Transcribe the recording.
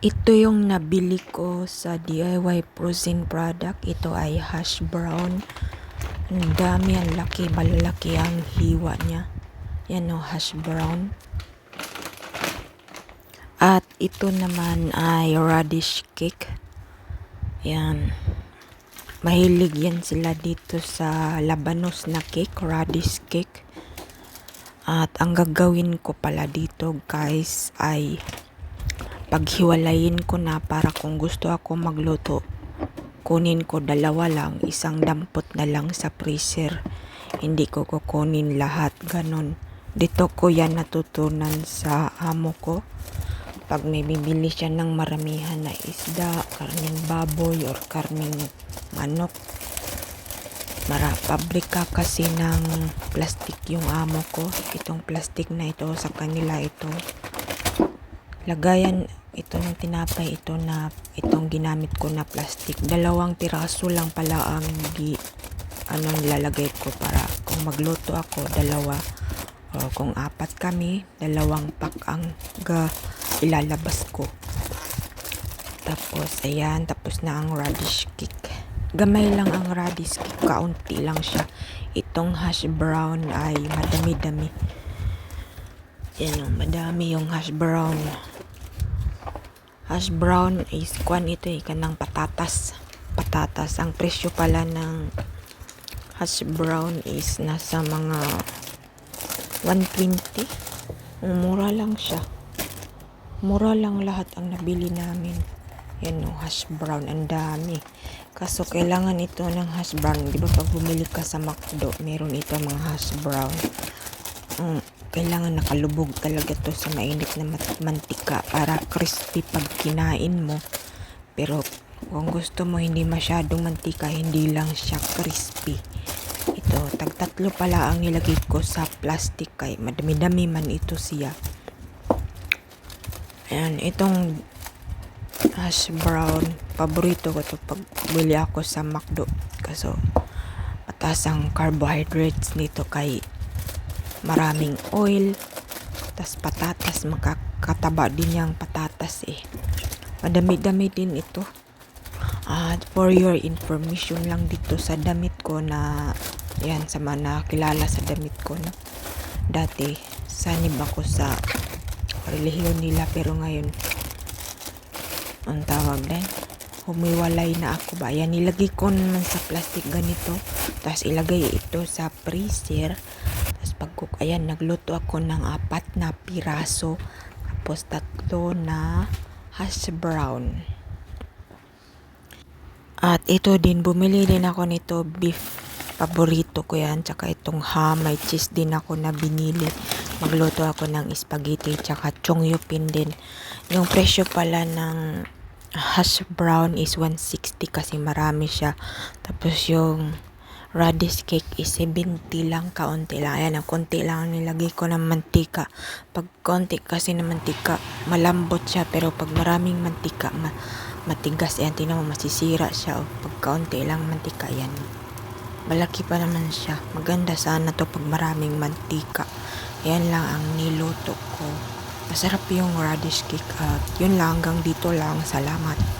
Ito yung nabili ko sa DIY frozen product. Ito ay hash brown. Ang dami, ang laki, malalaki ang hiwa niya. Yan o, hash brown. At ito naman ay radish cake. Yan. Mahilig yan sila dito sa labanos na cake, radish cake. At ang gagawin ko pala dito guys ay paghiwalayin ko na para kung gusto ako magluto, kunin ko dalawa lang, isang dampot na lang sa freezer. Hindi ko kukunin lahat, ganon. Dito ko yan natutunan sa amo ko. Pag may bibili siya ng maramihan na isda, karning baboy, or karning manok. Mara, pabrika kasi ng plastic yung amo ko. Itong plastic na ito, sa kanila ito lagayan ito ng tinapay ito na itong ginamit ko na plastic. Dalawang piraso lang pala ang gi, ano nilalagay ko para kung magluto ako dalawa o kung apat kami dalawang pack ang ga ilalabas ko. Tapos ayan tapos na ang radish cake. Gamay lang ang radish cake kaunti lang siya. Itong hash brown ay madami-dami yan o, madami yung hash brown. Hash brown is kwan ito eh, kanang patatas. Patatas. Ang presyo pala ng hash brown is nasa mga 120. Mura lang siya. Mura lang lahat ang nabili namin. Yan o, hash brown. Ang dami. Kaso kailangan ito ng hash brown. Di ba pag bumili ka sa McDo, meron ito mga hash brown. Mm, kailangan nakalubog talaga to sa mainit na mantika para crispy pag kinain mo. Pero kung gusto mo hindi masyadong mantika, hindi lang siya crispy. Ito, tagtatlo pala ang nilagay ko sa plastic kay madami-dami man ito siya. Ayan, itong hash brown, paborito ko to pag bili ako sa McDo. Kaso, mataas ang carbohydrates nito kay maraming oil. Tas patatas makakataba din yung patatas eh. Madami-dami din ito. At for your information lang dito sa damit ko na yan sa mga nakilala sa damit ko no? dati sanib ako sa relihiyon nila pero ngayon ang tawag din humiwalay na ako ba? Yan nilagay ko naman sa plastic ganito. Tapos ilagay ito sa freezer tapos pagkuk, ayan, nagluto ako ng apat na piraso. Tapos tatlo na hash brown. At ito din, bumili din ako nito beef. Paborito ko yan. Tsaka itong ham, may cheese din ako na binili. Magluto ako ng spaghetti. Tsaka chongyupin din. Yung presyo pala ng hash brown is 160 kasi marami siya. Tapos yung radish cake is 70 lang, kaunti lang. Ayan, ang konti lang ang nilagay ko ng mantika. Pag konti kasi ng mantika, malambot siya. Pero pag maraming mantika, ma matigas. Ayan, tinan mo, masisira siya. O, pag kaunti lang mantika, ayan. Malaki pa naman siya. Maganda sana to pag maraming mantika. Ayan lang ang niluto ko. Masarap yung radish cake. At yun lang, hanggang dito lang. Salamat.